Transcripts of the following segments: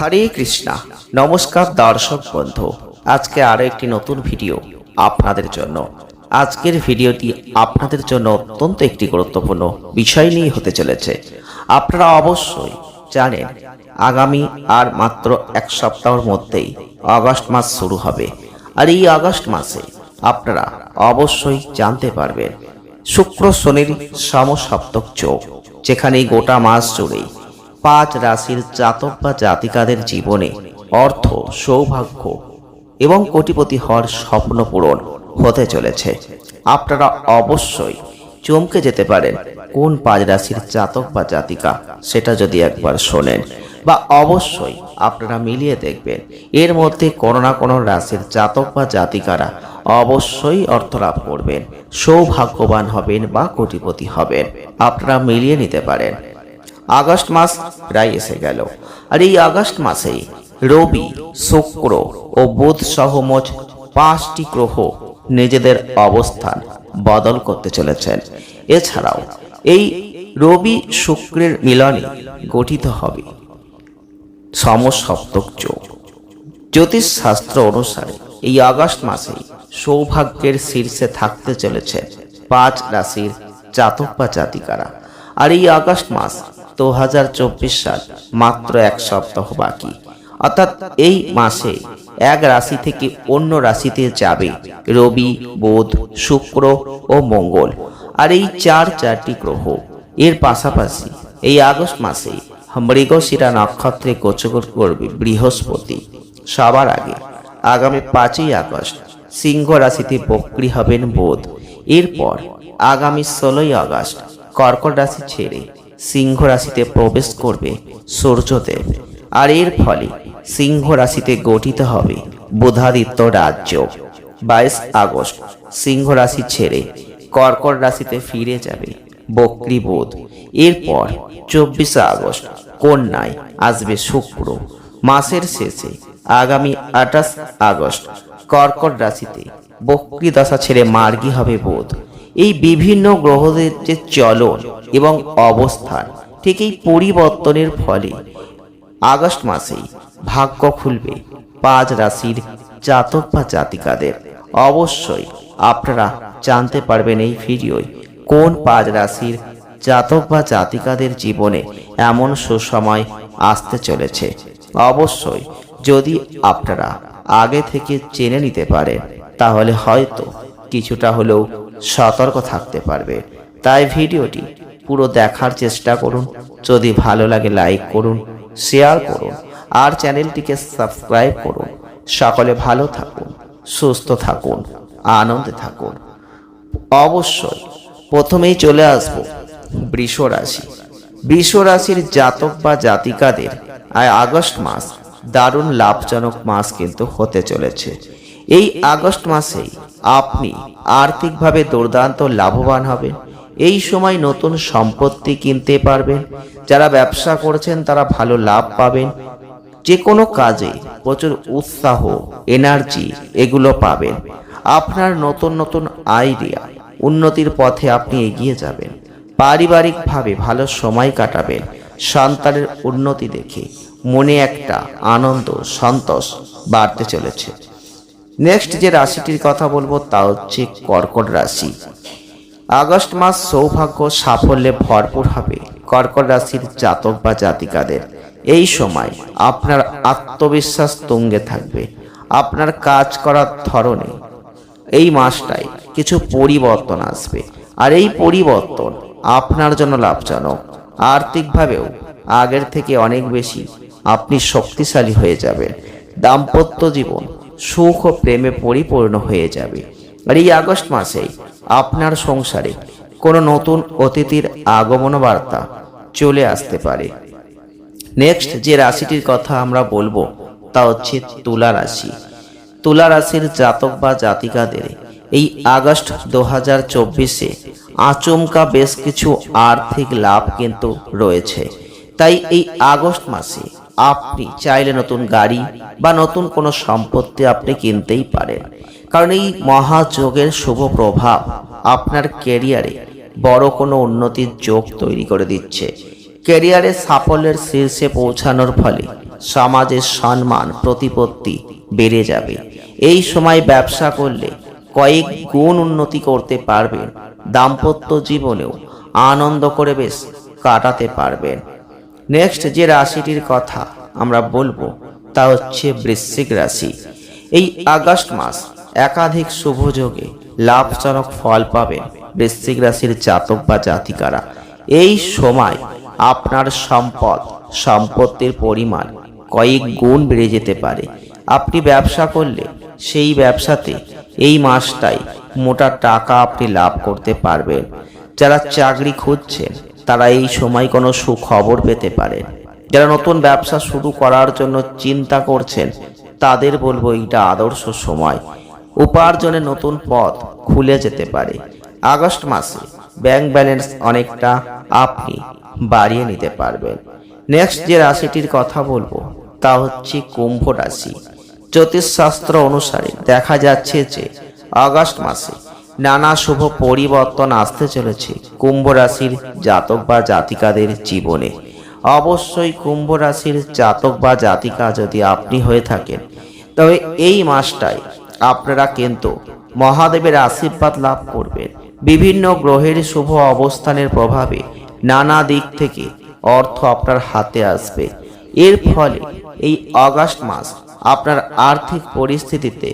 হরে কৃষ্ণা। নমস্কার দর্শক বন্ধু। আজকে আরও একটি নতুন ভিডিও আপনাদের জন্য। আজকের ভিডিওটি আপনাদের জন্য অত্যন্ত একটি গুরুত্বপূর্ণ বিষয় নিয়ে হতে চলেছে। আপনারা অবশ্যই জানেন, আগামী আর মাত্র এক সপ্তাহের মধ্যেই আগস্ট মাস শুরু হবে। আর এই আগস্ট মাসে আপনারা অবশ্যই জানতে পারবেন, শুক্র, শনির সমসপ্তক যোগ, যেখানে গোটা মাস জুড়েই পাঁচ রাশির জাতক বা জাতিকাদের জীবনে অর্থ, সৌভাগ্য এবং কোটিপতি হওয়ার স্বপ্ন পূরণ হতে চলেছে। আপনারা অবশ্যই চমকে যেতে পারেন কোন পাঁচ রাশির জাতক বা জাতিকা, সেটা যদি একবার শোনেন বা অবশ্যই আপনারা মিলিয়ে দেখবেন। এর মধ্যে কোনো না কোনো রাশির জাতক বা জাতিকারা অবশ্যই অর্থ লাভ করবেন, সৌভাগ্যবান হবেন বা কোটিপতি হবেন। আপনারা মিলিয়ে নিতে পারেন। আগস্ট মাস প্রায় এসে গেল। আর এই আগস্ট মাসেই রবি, শুক্র ও বুধ সহ মোট পাঁচটি গ্রহ নিজেদের অবস্থান বদল করতে চলেছেন। এছাড়াও এই রবি শুক্রের মিলনে গঠিত হবে সমসপ্তক যোগ। জ্যোতিষ শাস্ত্র অনুসারে এই আগস্ট মাসেই সৌভাগ্যের শীর্ষে থাকতে চলেছে পাঁচ রাশির জাতক বা জাতিকারা। আর এই আগস্ট মাস দু হাজার চব্বিশ সাল মাত্র এক সপ্তাহ বাকি। অর্থাৎ এই মাসে এক রাশি থেকে অন্য রাশিতে যাবে রবি, বুধ, শুক্র ও মঙ্গল। আর এই চার চারটি গ্রহ, এর পাশাপাশি এই আগস্ট মাসে মৃগশিরা নক্ষত্রে গোচর করবে বৃহস্পতি। সবার আগে আগামী পাঁচই আগস্ট সিংহ রাশিতে বক্রি হবেন বোধ। এরপর আগামী ষোলোই আগস্ট কর্কট রাশি ছেড়ে সিংহ রাশিতে প্রবেশ করবে সূর্যদেব। আর এর ফলে সিংহ রাশিতে গঠিত হবে বুধাদিত্য রাজ্য। বাইশ আগস্ট সিংহ রাশি ছেড়ে কর্কট রাশিতে ফিরে যাবে বক্রি বুধ। এরপর চব্বিশে আগস্ট, কন্যায় আসবে শুক্র। মাসের শেষে আগামী আঠাশ আগস্ট, কর্কট রাশিতে বক্রি দশা ছেড়ে মার্গী হবে বুধ। এই বিভিন্ন গ্রহদের যে চলন এবং অবস্থান, ঠিক এই পরিবর্তনের ফলে আগস্ট মাসেই ভাগ্য খুলবে পাঁচ রাশির জাতক বা জাতিকাদের। অবশ্যই আপনারা জানতে পারবেন এই ভিডিওয় কোন পাঁচ রাশির জাতক বা জাতিকাদের জীবনে এমন সুসময় আসতে চলেছে। অবশ্যই যদি আপনারা আগে থেকে জেনে নিতে পারেন, তাহলে হয়তো কিছুটা হলেও সতর্ক থাকতে পারবে। তাই ভিডিওটি পুরো দেখার চেষ্টা করুন। যদি ভালো লাগে, লাইক করুন, শেয়ার করুন, আর চ্যানেলটিকে সাবস্ক্রাইব করুন। সকলে ভালো থাকুন, সুস্থ থাকুন, আনন্দে থাকুন। অবশ্যই প্রথমেই চলে আসব বৃষ রাশি। বৃষ রাশির জাতক বা জাতিকাদের আগস্ট মাস দারুণ লাভজনক মাস কিন্তু হতে চলেছে। এই আগস্ট মাসেই আপনি আর্থিকভাবে দুর্দান্ত লাভবান হবেন। এই সময় নতুন সম্পত্তি কিনতে পারবেন। যারা ব্যবসা করছেন, তারা ভালো লাভ পাবেন। যে কোনো কাজে প্রচুর উৎসাহ, এনার্জি এগুলো পাবেন। আপনার নতুন নতুন আইডিয়া উন্নতির পথে আপনি এগিয়ে যাবেন। পারিবারিকভাবে ভালো সময় কাটাবেন। সন্তানের উন্নতি দেখে মনে একটা আনন্দ, সন্তোষ বাড়তে চলেছে। নেক্সট যে রাশিটির কথা বলব তা হচ্ছে কর্কট রাশি। আগস্ট মাস সৌভাগ্য সাফল্যে ভরপুর হবে কর্কট রাশির জাতক বা জাতিকাদের। এই সময় আপনার আত্মবিশ্বাস তুঙ্গে থাকবে, আপনার কাজ করার ধরনে। এই মাসটায় কিছু পরিবর্তন আসবে আর এই পরিবর্তন আপনার জন্য লাভজনক। আর্থিকভাবেও আগের থেকে অনেক বেশি আপনি শক্তিশালী হয়ে যাবেন। দাম্পত্য জীবন সুখ ও প্রেমে পরিপূর্ণ হয়ে যাবে। আর এই আগস্ট মাসেই আপনার সংসারে কোনো নতুন অতিথির আগমন বার্তা চলে আসতে পারে। নেক্সট যে রাশিটির কথা আমরা বলব তা হচ্ছে তুলা রাশি। তুলা রাশির জাতক বা জাতিকাদের এই আগস্ট দু হাজার চব্বিশে আচমকা বেশ কিছু আর্থিক লাভ কিন্তু রয়েছে। তাই এই আগস্ট মাসে আপনি চাইলে নতুন গাড়ি বা নতুন কোনো সম্পত্তি আপনি কিনতেই পারেন। কারণ এই মহাযোগের শুভ প্রভাব আপনার ক্যারিয়ারে বড় কোনো উন্নতির যোগ তৈরি করে দিচ্ছে। ক্যারিয়ারে সাফল্যের শীর্ষে পৌঁছানোর ফলে সমাজের সম্মান, প্রতিপত্তি বেড়ে যাবে। এই সময় ব্যবসা করলে কয়েক গুণ উন্নতি করতে পারবেন, দাম্পত্য জীবনেও আনন্দ করে বেশ কাটাতে পারবেন। নেক্সট যে রাশিটির কথা আমরা বলব, তা হচ্ছে বৃশ্চিক রাশি। এই আগস্ট মাস একাধিক শুভযোগে লাভজনক ফল পাবেন বৃশ্চিক রাশির জাতক বা জাতিকারা। এই সময় আপনার সম্পদ, সম্পত্তির পরিমাণ কয়েক গুণ বেড়ে যেতে পারে। আপনি ব্যবসা করলে সেই ব্যবসাতে এই মাসটাই মোটা টাকা আপনি লাভ করতে পারবেন। যারা চাকরি খুঁজছেন তারা এই সময় কোনো সুখবর পেতে পারেন যারা নতুন ব্যবসা শুরু করার জন্য চিন্তা করছেন, তাদের বলব এইটা আদর্শ সময়। উপার্জনের নতুন পথ খুলে যেতে পারে। আগস্ট মাসে ব্যাংক ব্যালেন্স অনেকটা আপনি বাড়িয়ে নিতে পারবেন। নেক্সট যে রাশিটির কথা বলব, তা হচ্ছে কুম্ভ রাশি। জ্যোতিষশাস্ত্র অনুসারে দেখা যাচ্ছে যে, আগস্ট মাসে নানা শুভ পরিবর্তন আসতে চলেছে কুম্ভ রাশির জাতক বা জাতিকাদের জীবনে। অবশ্যই কুম্ভ রাশির জাতক বা জাতিকা যদি আপনি হয়ে থাকেন, তবে এই মাসটায় আপনারা কিন্তু মহাদেবের আশীর্বাদ লাভ করবেন। বিভিন্ন গ্রহের শুভ অবস্থানের প্রভাবে নানা দিক থেকে অর্থ আপনার হাতে আসবে। এর ফলে এই আগস্ট মাস আপনার আর্থিক পরিস্থিতিতে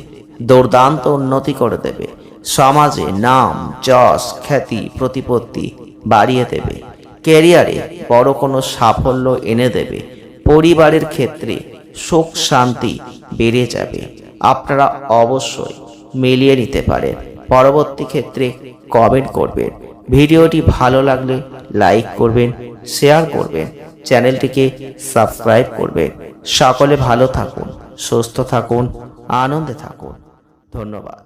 দুর্দান্ত উন্নতি করে দেবে। সমাজে নাম, যশ, খ্যাতি, প্রতিপত্তি বাড়িয়ে দেবে। ক্যারিয়ারে বড় কোনো সাফল্য এনে দেবে। পরিবারের ক্ষেত্রে সুখ, শান্তি বেড়ে যাবে। আপনারা অবশ্যই মিলিয়ে নিতে পারেন। পরবর্তী ক্ষেত্রে কমেন্ট করবেন। ভিডিওটি ভালো লাগলে লাইক করবেন শেয়ার করবেন চ্যানেলটিকে সাবস্ক্রাইব করবেন। সকলে ভালো থাকুন, সুস্থ থাকুন, আনন্দে থাকুন। ধন্যবাদ।